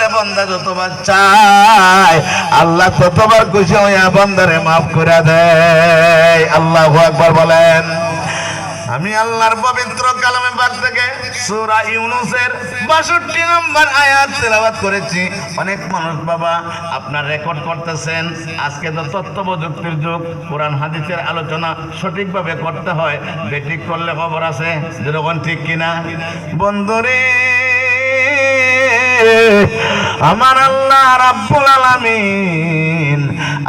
দরবারে বন্দা যতবার চায়, আল্লাহ ততবার খুশি হইয়া বন্দারে মাফ করে দেয়। আল্লাহ একবার বলেন। আমি আল্লাহর পবিত্র কালামে পাক থেকে সূরা ইউনুসের 62 নম্বর আয়াত তেলাওয়াত করেছি। অনেক মানুষ বাবা, আপনার রেকর্ড করতেছেন। আজকে তো তথ্য প্রযুক্তির যুগ, কোরআন হাদিসের আলোচনা সঠিকভাবে করতে হয়। বেঠিক করলে খবর আছে, যেরকম ঠিক কিনা? বন্ধুরে আমার আল্লাহ রাব্বুল আলামিন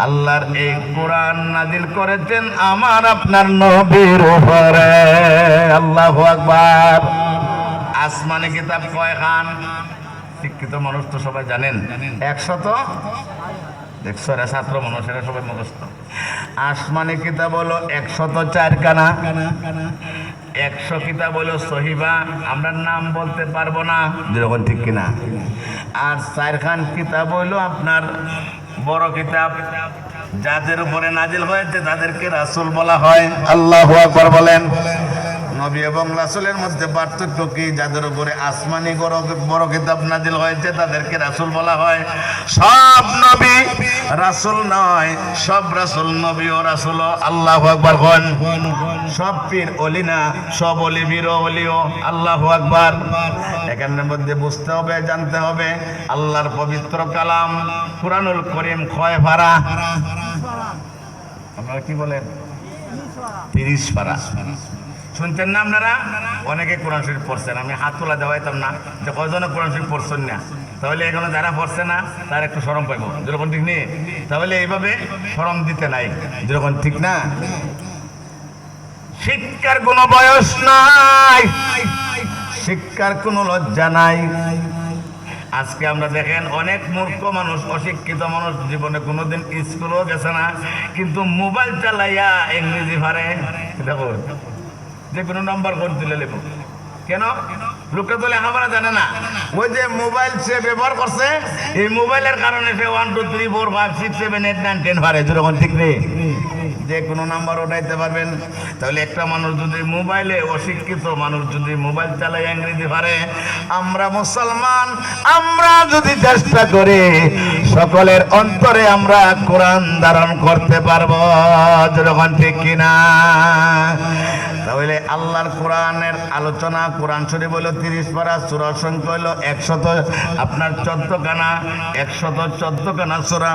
আল্লাহর এই কোরআন নাজিল করেছেন আমার আপনার নবীর উপরে। আল্লাহু আকবার। আসমানে কিতাব কয় খান? শিক্ষিত মানুষ তো সবাই জানেন। একশত? রে ছাত্র মানুষেরা সবাই মুখস্থ। আসমানি কিতাব হলো একশত চার কানা একশো কিতাব হলো সহিবা আমরা নাম বলতে পারব না। যেরকম ঠিক কিনা? আর চারখান কিতাব হইল আপনার বড় কিতাব যাদের উপরে নাজিল হয়েছে তাদেরকে রাসূল বলা হয়। আল্লাহ আকবার বলেন। নবী এবং রাসূলের মধ্যে পার্থক্য কি? যাদের উপরে আসমানি বড় কিতাব নাজিল হয়েছে তাদেরকে রাসূল বলা হয়। সব নবী রাসূল নয়, সব রাসুল নবী ও রাসুল, আল্লাহ আকবর গন সব পীর অলি না, সব অলি বীর অলিও, আল্লাহ আকবর। এখানের মধ্যে বুঝতে হবে, জানতে হবে, আল্লাহর পবিত্র কালাম, কুরআনুল করিম ক্ষয় ভাড়া? আপনারা কি বলেন? তিরিশ পারা। শুনছেন না আপনারা? অনেকে কোরআন শরীফ পড়ছেন, আমি হাত তোলা দেওয়াইতাম না যে কয়জনে কোরআন শরীফ পড়ছেন না। তাহলে এখানে যারা পড়ছে না, তার একটু সরম পাইব। যেরকম ঠিক নেই? তাহলে এইভাবে সরম দিতে নাই। যেরকম ঠিক না? শিক্ষার কোনো বয়স নাই। শিক্ষার কোনো লজ্জা নাই। আজকে আমরা দেখেন অনেক মূর্খ মানুষ, অশিক্ষিত মানুষ, জীবনে কোনোদিন স্কুলও গেছে না, কিন্তু মোবাইল চালাইয়া ইংরেজি ভারে দেখো যে কোনো নাম্বার করে দিলে লেবো কেন? লোকটা তো লেখাপড়া জানে না। ওই যে মোবাইল সে ব্যবহার করছে, এই মোবাইলের কারণে সে one two three four five six seven eight nine ten পারে যেরকম ঠিক নেই। যে কোনো নাম্বার ওঠাইতে পারবেন। তাহলে একটা মানুষ যদি মোবাইলে অশিক্ষিত মানুষ যদি মোবাইল চালায় ইংরেজি পারে, আমরা মুসলমান, আমরা যদি চেষ্টা করি, সকলের অন্তরে আমরা কোরআন ধারণ করতে পারব। যেরকম ঠিক কিনা। তাহলে আল্লাহর কোরআনের আলোচনা, কোরআন শরীফ হলো তিরিশ পারা সুরা সংখ্যা হলো একশত, আপনার চোদ্দ কানা একশত চোদ্দ কানা সুরা।